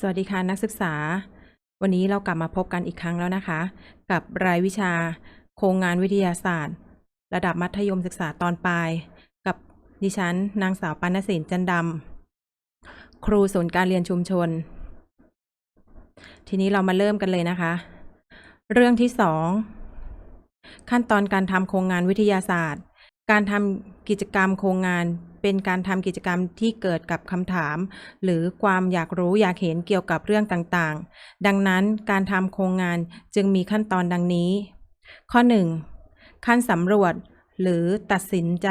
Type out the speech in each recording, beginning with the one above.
สวัสดีค่ะนักศึกษา วันนี้เรากลับมาพบกันอีกครั้งแล้วนะคะ กับรายวิชา โครงงานวิทยาศาสตร์ ระดับมัธยมศึกษาตอนปลาย กับดิฉัน นางสาวปานศินจันดำครูศูนย์การเรียนชุมชน ทีนี้เรามาเริ่มกันเลยนะคะ เรื่องที่สองขั้นตอนการทำโครงงานวิทยาศาสตร์ การทำกิจกรรมโครงงาน เป็นการทำกิจกรรมที่เกิดกับคำถาม หรือความอยากรู้อยากเห็นเกี่ยวกับเรื่องต่างๆ ดังนั้นการทำโครงงานจึงมีขั้นตอนดังนี้ ข้อ 1. ขั้นสำรวจ หรือตัดสินใจ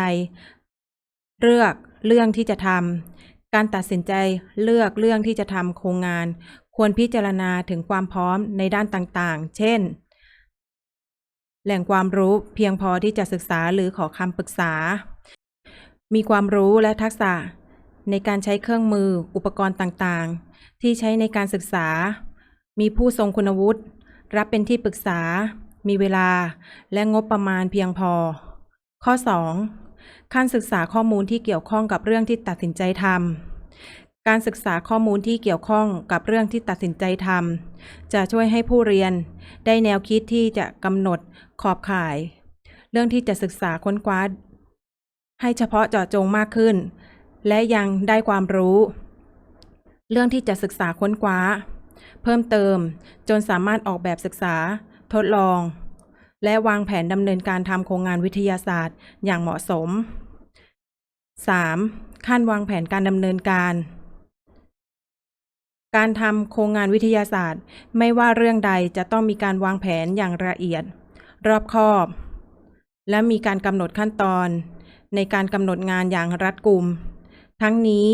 เลือกเรื่องที่จะทำการตัดสินใจเลือกเรื่องที่จะทำโครงงาน ควรพิจารณาถึงความพร้อมในด้านต่างๆ เช่นแหล่งความรู้เพียงพอที่จะศึกษาหรือขอคำปรึกษา มีความรู้และทักษะ ในการใช้เครื่องมืออุปกรณ์ต่างๆ ที่ใช้ในการศึกษา มีผู้ทรงคุณวุฒิ รับเป็นที่ปรึกษา มีเวลาและงบประมาณเพียงพอ ข้อ 2. ขั้นศึกษาข้อมูลที่เกี่ยวข้องกับเรื่องที่ตัดสินใจทำการศึกษาข้อมูลที่เกี่ยวข้องกับเรื่องที่ตัดสินใจทำจะช่วยให้ผู้เรียน ได้แนวคิดที่จะกำหนดขอบข่าย เรื่องที่จะศึกษาค้นคว้า ให้เฉพาะเจาะจงมากขึ้น และยังได้ความรู้ เรื่องที่จะศึกษาค้นคว้า เพิ่มเติมจนสามารถออกแบบศึกษา ทดลอง และวางแผนดำเนินการทำโครงงานวิทยาศาสตร์ อย่างเหมาะสม 3. ขั้นวางแผนการดำเนินการ การทำโครงงานวิทยาศาสตร์ ไม่ว่าเรื่องใดจะต้องมีการวางแผนอย่างละเอียด รอบคอบ และมีการกำหนดขั้นตอน ในการกำหนดงานอย่างรัดกุม ทั้งนี้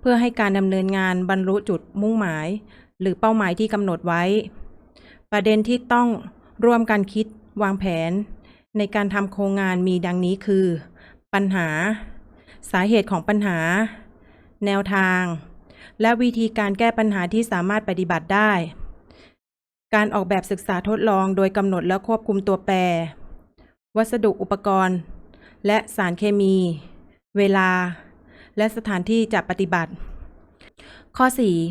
เพื่อให้การดำเนินงานบรรลุจุดมุ่งหมาย หรือเป้าหมายที่กำหนดไว้ ประเด็นที่ต้องร่วมกันคิดวางแผน ในการทำโครงงานมีดังนี้คือ ปัญหา สาเหตุของปัญหา แนวทาง และวิธีการแก้ปัญหาที่สามารถปฏิบัติได้ การออกแบบศึกษาทดลองโดยกำหนดและควบคุมตัวแปร วัสดุอุปกรณ์ และสารเคมี เวลา และสถานที่จะปฏิบัติ ข้อ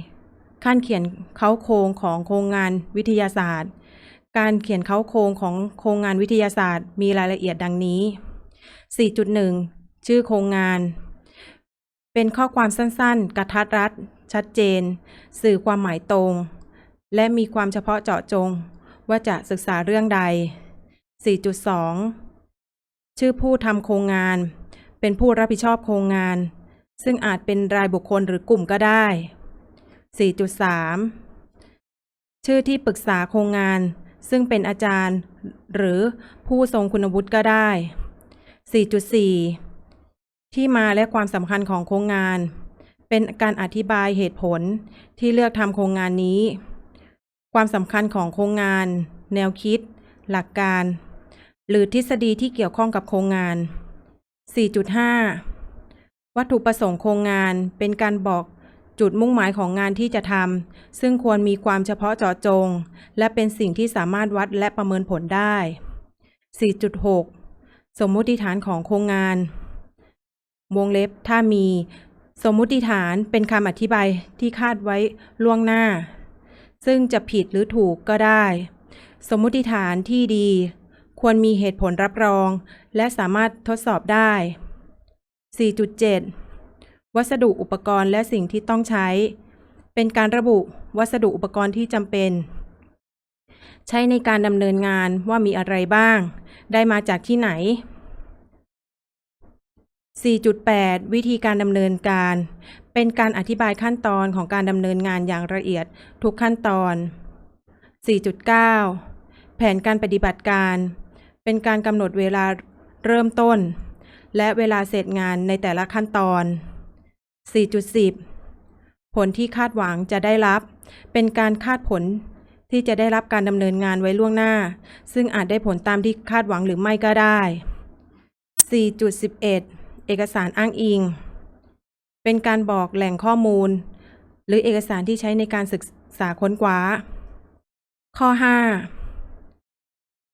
4. ขั้นเขียนเค้าโครงของโครงงานวิทยาศาสตร์ การเขียนเค้าโครงของโครงงานวิทยาศาสตร์ มีรายละเอียดดังนี้ 4.1 ชื่อโครงงาน เป็นข้อความสั้นๆ กระทัดรัด ชัดเจน สื่อความหมายตรง และมีความเฉพาะเจาะจง ว่าจะศึกษาเรื่องใด 4.2 ชื่อผู้ทำโครงงาน เป็นผู้รับผิดชอบโครงงาน ซึ่งอาจเป็นรายบุคคลหรือกลุ่มก็ได้ 4.3 ชื่อที่ปรึกษาโครงงาน ซึ่งเป็นอาจารย์ หรือผู้ทรงคุณวุฒิก็ได้ 4.4 ที่มาและความสำคัญของโครงงาน เป็นการอธิบายเหตุผลที่เลือกทำโครงงานนี้ ความสำคัญของโครงงาน แนวคิด หลักการ หรือทฤษฎีที่เกี่ยวข้องกับโครงงาน 4.5 วัตถุประสงค์โครงงานเป็นการบอกจุดมุ่งหมายของงานที่จะทำซึ่งควรมีความเฉพาะเจาะจง และเป็นสิ่งที่สามารถวัดและประเมินผลได้ 4.6 สมมุติฐานของโครงงาน วงเล็บถ้ามี สมมุติฐานเป็นคำอธิบายที่คาดไว้ล่วงหน้า ซึ่งจะผิดหรือถูกก็ได้ สมมุติฐานที่ดี ควรมีเหตุผลรับรอง และสามารถทดสอบได้ 4.7 วัสดุอุปกรณ์และสิ่งที่ต้องใช้ เป็นการระบุวัสดุอุปกรณ์ที่จำเป็น ใช้ในการดำเนินงานว่ามีอะไรบ้าง ได้มาจากที่ไหน 4.8 วิธีการดำเนินการ เป็นการอธิบายขั้นตอนของการดำเนินงานอย่างละเอียดทุกขั้นตอน 4.9 แผนการปฏิบัติการ เป็นการกำหนดเวลาเริ่มต้น และเวลาเสร็จงานในแต่ละขั้นตอน 4.10 ผลที่คาดหวังจะได้รับ เป็นการคาดผลที่จะได้รับการดำเนินงานไว้ล่วงหน้า ซึ่งอาจได้ผลตามที่คาดหวังหรือไม่ก็ได้ 4.11 เอกสารอ้างอิง เป็นการบอกแหล่งข้อมูล หรือเอกสารที่ใช้ในการศึกษาค้นคว้า ข้อ 5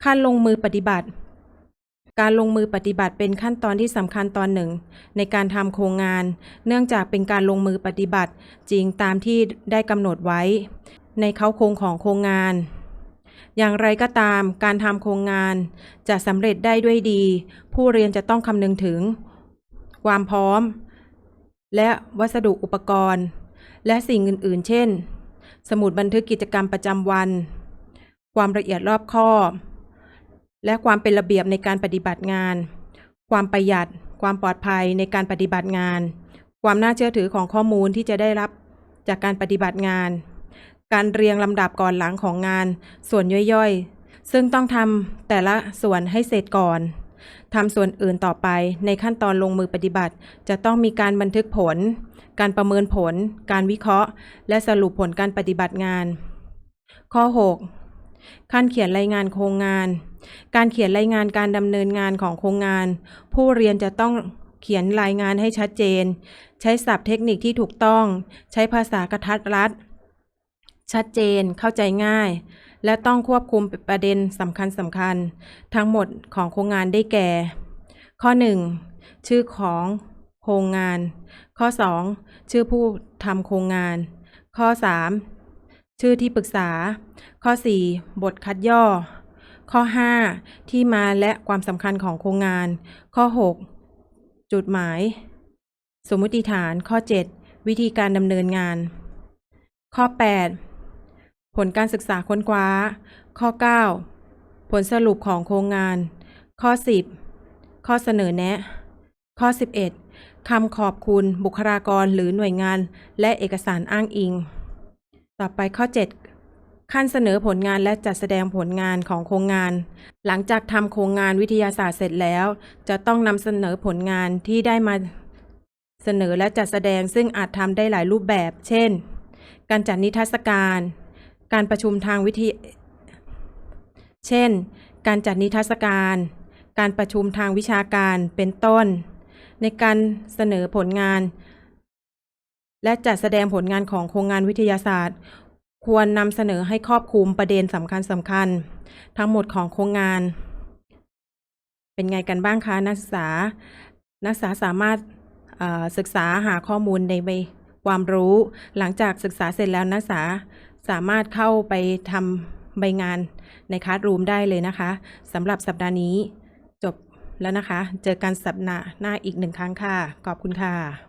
ขั้นลงมือปฏิบัติ การลงมือปฏิบัติเป็นขั้นตอนที่สำคัญตอนหนึ่ง ในการทำโครงงาน เนื่องจากเป็นการลงมือปฏิบัติ จริงตามที่ได้กำหนดไว้ ในเขาโครงของโครงงาน อย่างไรก็ตาม การทำโครงงาน จะสำเร็จได้ด้วยดี ผู้เรียนจะต้องคำนึงถึง ความพร้อม และวัสดุอุปกรณ์ และสิ่งอื่น ๆ เช่น สมุดบันทึกกิจกรรมประจำวัน ความละเอียดรอบคอบ และความเป็นระเบียบในการปฏิบัติงาน ความประหยัด ความปลอดภัยในการปฏิบัติงาน ความน่าเชื่อถือของข้อมูลที่จะได้รับจากการปฏิบัติงาน การเรียงลำดับก่อนหลังของงาน ส่วนย่อยๆ ซึ่งต้องทำแต่ละส่วนให้เสร็จก่อนทำส่วนอื่นต่อไปในขั้นตอนลงมือปฏิบัติ จะต้องมีการบันทึกผล การประเมินผล การวิเคราะห์ และสรุปผลการปฏิบัติงาน ข้อ 6 ขั้นเขียนรายงานโครงงาน การเขียนรายงานการดำเนินงานของโครงงาน ผู้เรียนจะต้องเขียนรายงานให้ชัดเจน ใช้ศัพท์เทคนิคที่ถูกต้อง ใช้ภาษากระทัดรัด ชัดเจน เข้าใจง่าย และต้องควบคุมประเด็นสำคัญสำคัญ ทั้งหมดของโครงงานได้แก่ ข้อ 1 ชื่อของโครงงาน ข้อ 2 ชื่อผู้ทำโครงงาน ข้อ 3 ชื่อที่ปรึกษา ข้อ 4 บทคัดย่อ ข้อ 5 ที่มาและความสำคัญของโครงงาน ข้อ 6 จุดหมาย สมมติฐาน ข้อ 7 วิธีการดำเนินงาน ข้อ 8 ผลการศึกษาค้นคว้า ข้อ 9 ผลสรุปของโครงงาน ข้อ 10 ข้อเสนอแนะ ข้อ 11คำขอบคุณบุคลากรหรือหน่วยงาน และเอกสารอ้างอิง ต่อไปข้อ 7 ขั้นเสนอผลงานและจัดแสดงผลงานของโครงงาน หลังจากทำโครงงานวิทยาศาสตร์เสร็จแล้ว จะต้องนำเสนอผลงานที่ได้มาเสนอและจัดแสดงซึ่งอาจทำได้หลายรูปแบบ เช่น การจัดนิทรรศการ การประชุมทางวิทยเช่น การจัดนิทรรศการ การประชุมทางวิชาการ เป็นต้น ในการเสนอผลงาน และจัดแสดงผลงานของโครงงานวิทยาศาสตร์ ควรนำเสนอให้ครอบคลุมประเด็นสำคัญสำคัญ ทั้งหมดของโครงงาน เป็นไงกันบ้างคะนักศึกษา นักศึกษาสามารถศึกษาหาข้อมูลในใบความรู้ หลังจากศึกษาเสร็จแล้วนักศึกษาสามารถเข้าไปทำใบงานในคลาสรูมได้เลยนะคะสำหรับสัปดาห์นี้จบแล้วนะคะ เจอกันสัปดาห์หน้าอีกหนึ่งครั้งค่ะ ขอบคุณค่ะ